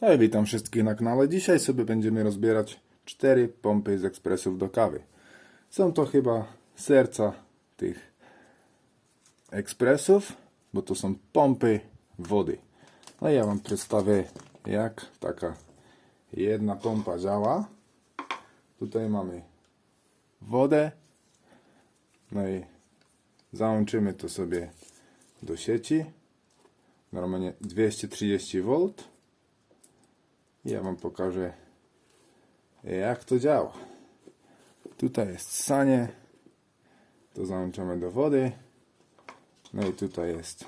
Hej, witam wszystkich na kanale. Dzisiaj sobie będziemy rozbierać cztery pompy z ekspresów do kawy. Są to chyba serca tych ekspresów, bo to są pompy wody. No ja Wam przedstawię, jak taka jedna pompa działa. Tutaj mamy wodę. No i załączymy to sobie do sieci. Normalnie 230 V. Ja Wam pokażę jak to działa. Tutaj jest sanie. To załączamy do wody. No i tutaj jest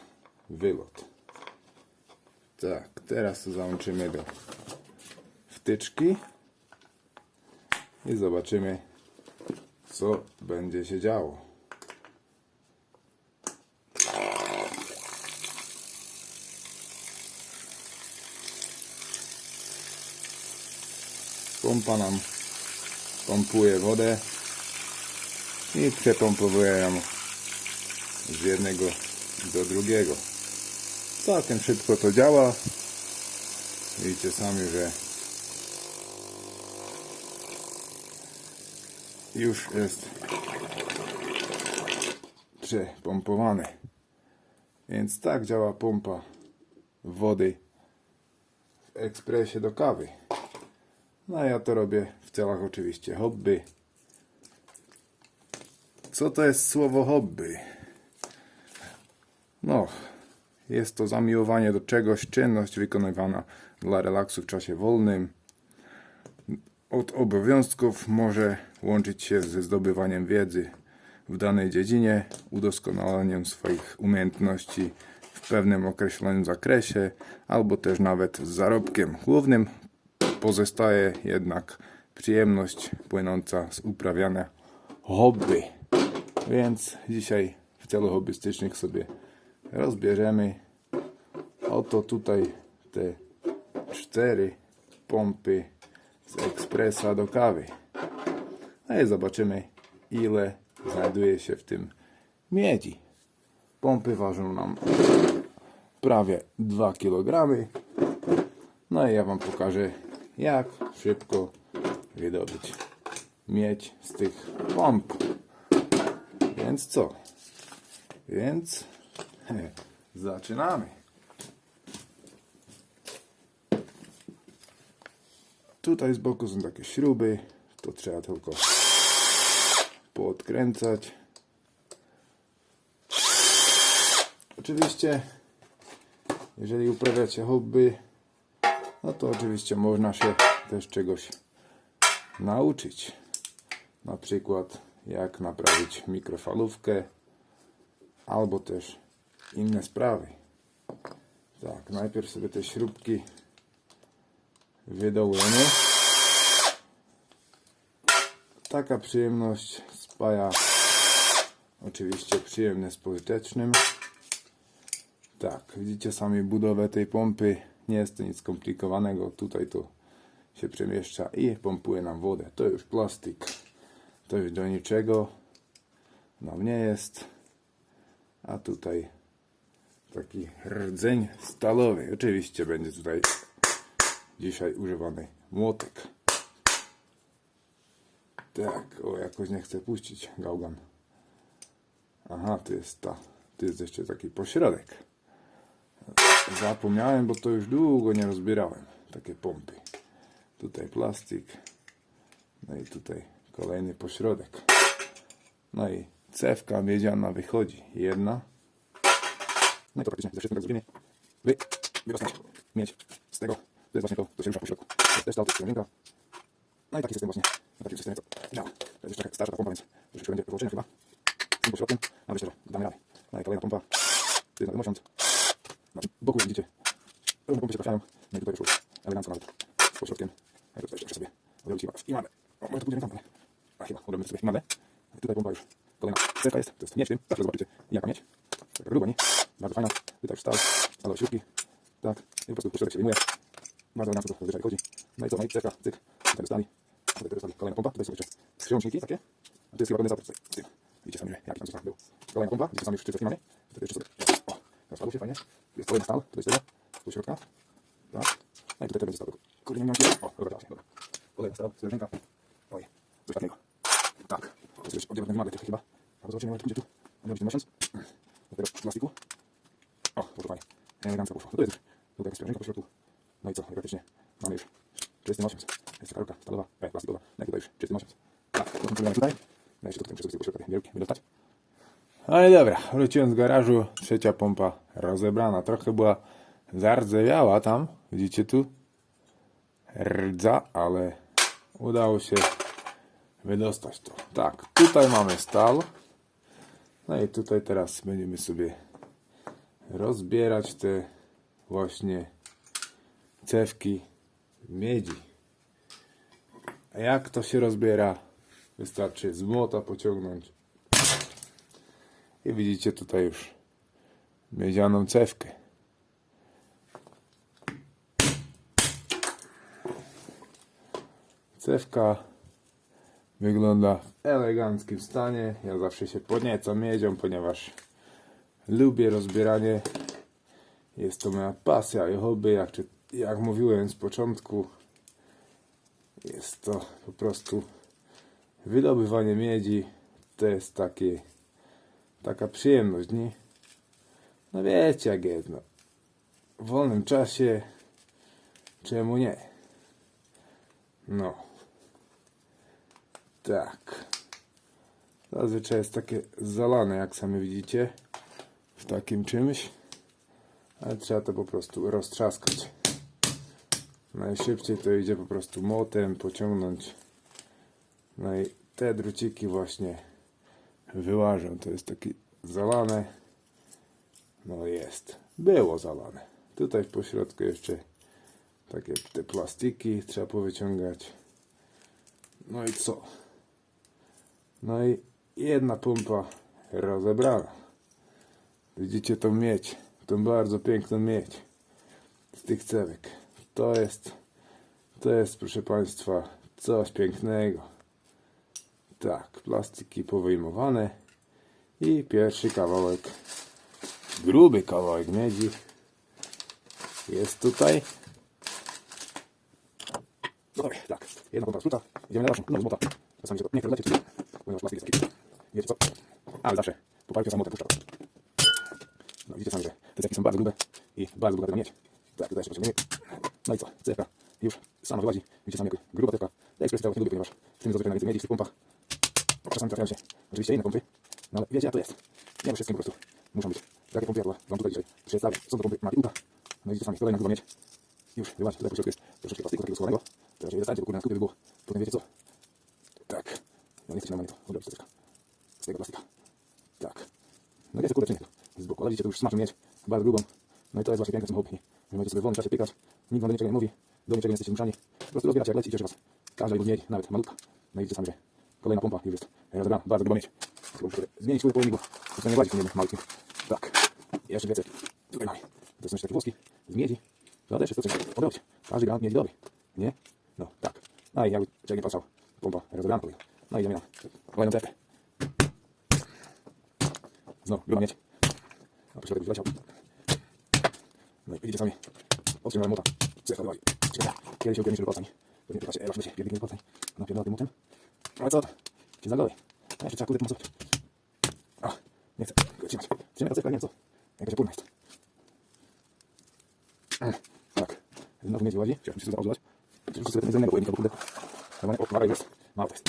wylot. Tak, teraz to załączymy do wtyczki i zobaczymy co będzie się działo. Pompa nam pompuje wodę i przepompowuje ją z jednego do drugiego. Całkiem szybko to działa. Widzicie sami, że już jest przepompowany. Więc tak działa pompa wody w ekspresie do kawy. No ja to robię w celach oczywiście hobby. Co to jest słowo hobby? No, jest to zamiłowanie do czegoś, czynność wykonywana dla relaksu w czasie wolnym. Od obowiązków może łączyć się ze zdobywaniem wiedzy w danej dziedzinie, udoskonalaniem swoich umiejętności w pewnym określonym zakresie, albo też nawet z zarobkiem. Głównym pozostaje jednak przyjemność płynąca z uprawiania hobby. Więc dzisiaj w celu hobbystycznych sobie rozbierzemy oto tutaj te cztery pompy z ekspresa do kawy. No i zobaczymy ile znajduje się w tym miedzi. Pompy ważą nam prawie 2 kg. No i ja Wam pokażę jak szybko wydobyć miedź z tych pomp. Więc co? Więc he, zaczynamy. Tutaj z boku są takie śruby, to trzeba tylko poodkręcać. Oczywiście, jeżeli uprawiacie hobby, no to oczywiście można się też czegoś nauczyć. Na przykład jak naprawić mikrofalówkę albo też inne sprawy. Tak, najpierw sobie te śrubki wydołujemy. Taka przyjemność spaja oczywiście przyjemne z pożytecznym. Tak, widzicie sami budowę tej pompy. Nie jest to nic skomplikowanego. Tutaj to się przemieszcza i pompuje nam wodę. To już plastik. To już do niczego nam nie jest. A tutaj taki rdzeń stalowy. Oczywiście będzie tutaj dzisiaj używany młotek. Tak, o jakoś nie chcę puścić gałgan. Aha, to jest ta. To jest jeszcze taki pośrodek. Zapomniałem, bo to już długo nie rozbierałem. Takie pompy. Tutaj plastik. No i tutaj kolejny pośrodek. No i cewka miedziana wychodzi. Jedna. No i to praktycznie ze wszystkim tak zrobimy. Wy, wyrastać mieć z tego. To jest właśnie to, co się rusza po środku. To jest też ta odciążnika. No i taki system właśnie. No na takim systemie to działa. To jest jeszcze starsza ta pompa, więc troszeczkę będzie wyłączenia chyba. Z tym pośrodkiem. No wiecie, że damy radę. No i kolejna pompa. To jest na 1000. No, znaczy, bokułem, widzicie. Różne pompy się trafiają. No i tutaj wyszło elegancko nawet. Z pośrodkiem. Ja tutaj jeszcze sobie odrobić i mamy. O, może to pójdziemy tam, ale... A chyba, odrobimy sobie mamy. I tutaj pompa już kolejna cewka jest. To jest mieć tym. Zawsze zobaczycie, jaka mieć. Taka gruba, nie? Bardzo fajna. Tutaj już stał. Stalowe śrubki. Tak. I po prostu pośrodek się wyjmuje. Bardzo elegancko to zazwyczaj wychodzi. No i co, no i cewka, cyk. Tutaj dostali. Tutaj dostali kolejna pompa. Tutaj są jeszcze przyłączniki takie. A to jest chyba kondensator tutaj. Z tym. Widzicie sami, jaki tam został. Kolejna pompa. Widzicie sami już szczycę mamy. Tutaj jeszcze sobie Rozpadł się fajnie. Jest kolejny stal. Tutaj tego. Tu środka. Tak. No i tutaj też będzie stał. Kurde, nie mam kiedy. O, dobra, dobra. Kolejna stała, zależynka. Oj, coś takiego. Tak. To jest już odjebane wymagać chyba. Albo zobaczymy, jak będzie tu. Będzie być miesiąc. Do tego plastiku. O, proszę Pani. Elegancko poszło. No to jest już. Tutaj jakaś sprężynka po środku. No i co? I praktycznie mamy już czysty miesiąc. Jest taka rurka stalowa, e, plastikowa. No i tutaj już czysty miesiąc. Tak, to są tutaj. No jeszcze tutaj muszę sobie po środku tej bielki wydostać. No i dobra, wróciłem z garażu, trzecia pompa rozebrana. Trochę była zardzewiała tam, widzicie tu? Rdza, ale udało się wydostać to. Tak, tutaj mamy stal. No i tutaj teraz będziemy sobie rozbierać te właśnie cewki miedzi. A jak to się rozbiera? Wystarczy z młota pociągnąć i widzicie tutaj już miedzianą cewkę. Cewka wygląda w eleganckim stanie. Ja zawsze się podniecam miedzią, ponieważ lubię rozbieranie. Jest to moja pasja i hobby. Jak, czy, jak mówiłem z początku, jest to po prostu wydobywanie miedzi. To jest takie taka przyjemność, nie? No wiecie jak jest, no. W wolnym czasie czemu nie? No. Tak. Zazwyczaj jest takie zalane, jak sami widzicie, w takim czymś. Ale trzeba to po prostu roztrzaskać. Najszybciej to idzie po prostu motem, pociągnąć. No i te druciki właśnie wyłażą. To jest taki zalane. No jest. Było zalane. Tutaj w pośrodku jeszcze takie te plastiki trzeba powyciągać. No i co? No i jedna pompa rozebrana. Widzicie tą miedź, tą bardzo piękną miedź z tych cewek. To jest, to jest proszę Państwa coś pięknego. Tak, plastiki powyjmowane i pierwszy kawałek, gruby kawałek miedzi jest tutaj. No dobra, tak, jedna pompa spluta, idziemy na dalszą, no z mota. Czasami się to nie chce lecieć, ponieważ plastik jest wiecie co, ale zawsze poparcie samotem puszcza. No widzicie sami, że te cewki są bardzo grube i bardzo bogate na miedź. Tak, tutaj jeszcze pociągniemy. No i co, cewka już sama wyłazi, widzicie sami jak gruba cewka. Ja ekspresji całkiem lubię, ponieważ w tym zazwyczaj najwięcej miedzi w tych pompach. Czasami trafiają się oczywiście inne pompy, no ale wiecie jak to jest. Nie we wszystkim po prostu muszą być takie pompy, jak wam tutaj dzisiaj przedstawię. Są to pompy Martiuta. No i widzicie sami, kolejna gruba miedź. Już, wyłazi, tutaj po środku jest troszeczkę plastiku takiego schowanego. Teraz się nie dostaniecie, bo kurde na skupie by było. Potem wiecie co? Tak. No nie chcecie normalnie to odrobić to z tego plastika. Tak. No jest kurde czynnik z boku, ale widzicie, to już smaczą mieć bardzo grubą. No i to jest właśnie piękne w tym hobby. Możecie sobie w wolnym czasie pikać. Nikt wam do niczego nie mówi, do niczego nie jesteście zmuszani. Po prostu rozbieracie jak leci i cieszy was. Każda jego miedź, nawet malutka. No i widzicie sami, że kolejna pompa już jest rozebrana. Bardzo gruba muszę zmienić kurde pojemnik, bo to nie małym. Tak. Jeszcze cewki. Tutaj mamy. To są jeszcze takie włoski z miedzi. To też jest to coś odrobić. Każdy gra miedzi dobry. Nie? No, tak. No i jakby człowiek nie patrzał, pompa rozebrana. No i idziemy na kolejną cewkę. Znowu, gruba miedź. A po środek już wleciał. No i widzicie sami. Otrzymałem mota. Cewka wyłazi. Kiedy się upiorniczy do płacań. Pewnie pytacie, e, wasz będzie biegnie do płacań. Napierdolę tym motem. Ale co? Cię zagoję. A jeszcze trzeba kurde pomocować. O, nie chcę. Trzymać. Trzymaj ta cewka, nie wiem co. Jakaś opórna jest. Mm, Tak. Znowu miedź wyłazi. Chciałem się sobie zaobrzywać. Przecież sobie ten innego pojemnika, bo kurde. Normalnie, o, uwaga, jest. Mało to jest.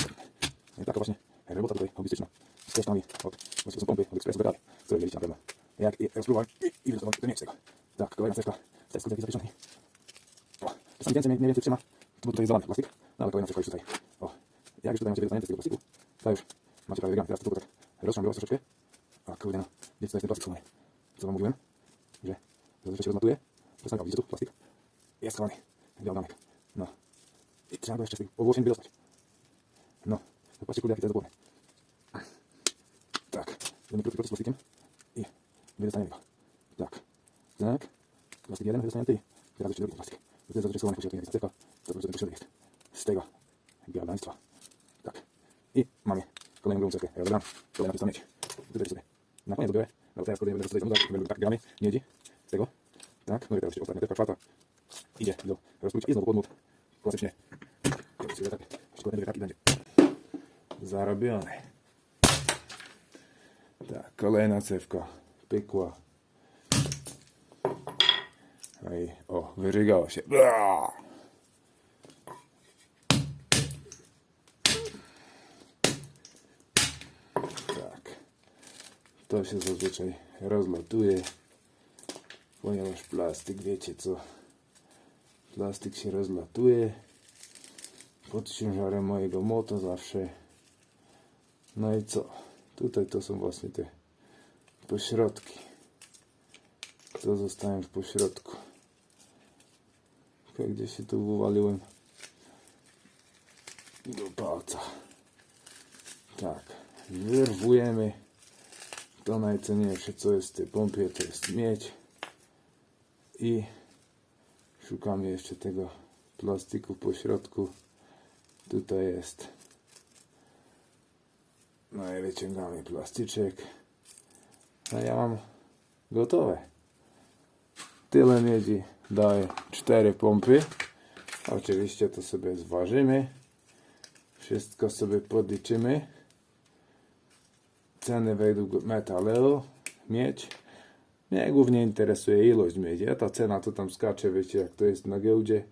No i taka właśnie robota tutaj hobbystyczna. Z kosztami od, właśnie to są pompy od Expressu Ferrari, które widzieliście na pewno. Jak i rozpróbowałem i, i wylosowałem to nie z tego. Tak, kolejna cewka. To jest kurde jakiś zapieszony. O, czasami więcej, mniej więcej trzyma, bo tutaj jest zalany plastik. No ale cewka już tutaj. O, jak już tutaj macie wydostanięte z tego plastiku, to już macie prawie wygrane. Teraz to tylko tak rozciągać troszeczkę. A kurde no, wiecie co jest ten plastik schowany. Co wam mówiłem? Że zazwyczaj się rozmatuje. Czasami, o, widzicie tu plastik? Jest schowany. Białganek. No. I trzeba go jeszcze z tych ogłoszeń wydostać. No, zobaczcie kurde jaki to jest zaporny. Tak, będę krótki z plastikiem i wydostaniemy go. Tak, tak. Plastik jeden wydostanięty i teraz jeszcze drugi plastik. To jest zazwyczaj schowany po środku, jak cewka, to po prostu jest. Z tego białgaństwa. Tak. I mamy kolejną grubą cewkę. Ja dodam kolejna pusta miedź. Tutaj sobie na koniec dobiorę, no teraz kurde będę tutaj będę tak gramy miedzi z tego. Tak, no i teraz jeszcze ostatnia cewka czwarta. idzie do rozpójcia i znowu podmód. Klasycznie. Zobaczcie, tak, szkoda wiatraki będzie. Zarobione. Tak, kolejna cewka pykła. No i o, wyżygało się. Tak. To się zazwyczaj rozlatuje, ponieważ plastik, wiecie co, plastik się rozlatuje pod ciężarem mojego mota zawsze. No i co? Tutaj to są właśnie te pośrodki. Co zostałem w pośrodku. Gdzie się tu wywaliłem. Do palca. Tak, wyrwujemy to najcenniejsze co jest w tej pompie to jest miedź. I szukamy jeszcze tego plastiku po środku. Tutaj jest. No i wyciągamy plastyczek. A ja mam gotowe. Tyle miedzi daje cztery pompy oczywiście to sobie zważymy wszystko sobie podliczymy ceny według metaleu, miedź. Mnie głównie interesuje ilość miedzi, a ta cena to tam skacze, wiecie jak to jest na giełdzie.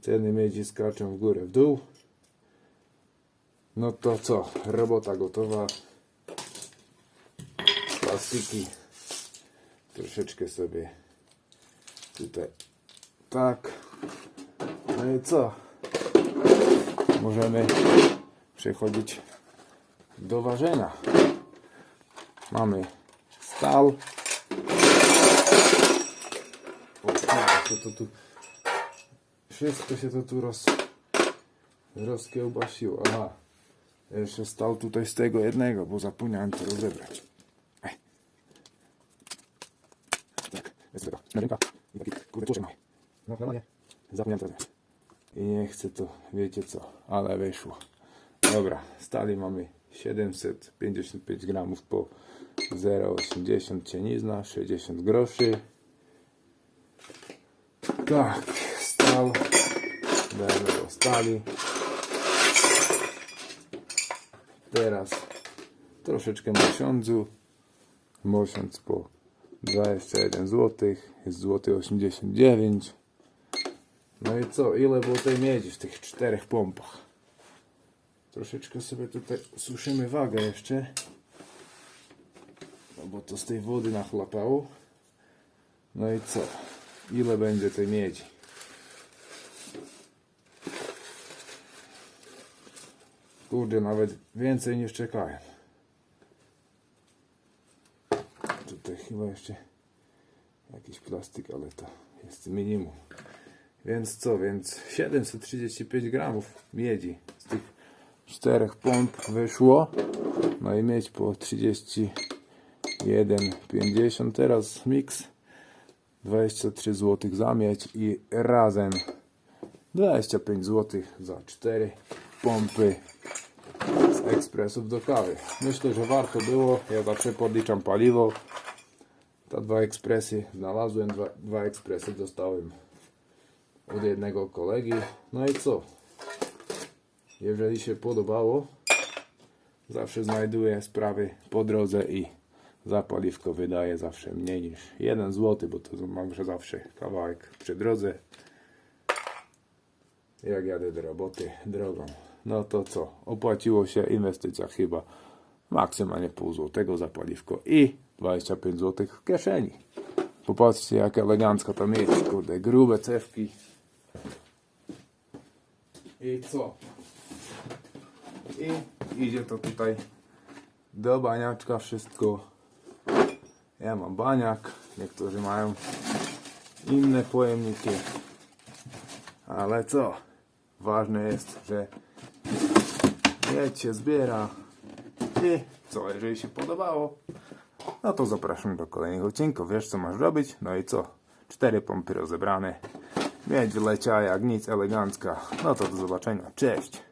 Ceny miedzi skaczą w górę, w dół. No to co, robota gotowa. Plastiki troszeczkę sobie tutaj tak. No i co? Możemy przechodzić do ważenia. Mamy stal. O, to, to, tu. Wszystko się to tu roz, rozkiełbasiło. Aha. Jeszcze stal tutaj z tego jednego, bo zapomniałem to rozebrać. Ej. Tak, jest tego. Na ręka. I taki kurde tłuszczyk mały. No normalnie. To rozebrać. I nie chcę to, wiecie co, ale wyszło. Dobra, stali mamy 755 gramów po 0,80 cienizna, 60 groszy. Tak, stal. Dajemy do stali. Teraz troszeczkę mosiądzu. Mosiądz po 21 zł. Jest złoty 89. No i co? Ile było tej miedzi w tych czterech pompach? Troszeczkę sobie tutaj suszymy wagę jeszcze. No bo to z tej wody nachlapało. No i co? Ile będzie tej miedzi? Kurde, nawet więcej niż czekałem. Tutaj chyba jeszcze jakiś plastik, ale to jest minimum. Więc co, więc 735 gramów miedzi z tych czterech pomp wyszło. No i mieć po 31,50 teraz mix 23 zł za miedź i razem 25 zł za 4 pompy z ekspresów do kawy. Myślę, że warto było. Ja zawsze podliczam paliwo. Ta dwa ekspresy znalazłem, dwa, dwa ekspresy dostałem od jednego kolegi. No i co? Jeżeli się podobało, zawsze znajduję sprawy po drodze i za paliwko wydaję zawsze mniej niż 1 zł, bo to mam zawsze kawałek przy drodze. Jak jadę do roboty drogą. No to co? Opłaciło się inwestycja chyba maksymalnie pół złotego za paliwko i 25 zł w kieszeni. Popatrzcie jak elegancko to mieć, kurde, grube cewki. I co? I idzie to tutaj do baniaczka wszystko. Ja mam baniak, niektórzy mają inne pojemniki. Ale co? Ważne jest, że miedź się zbiera. I co, jeżeli się podobało, no to zapraszam do kolejnych odcinków. Wiesz co masz robić? No i co? Cztery pompy rozebrane. Miedź wyleciała jak nic elegancka. No to do zobaczenia. Cześć!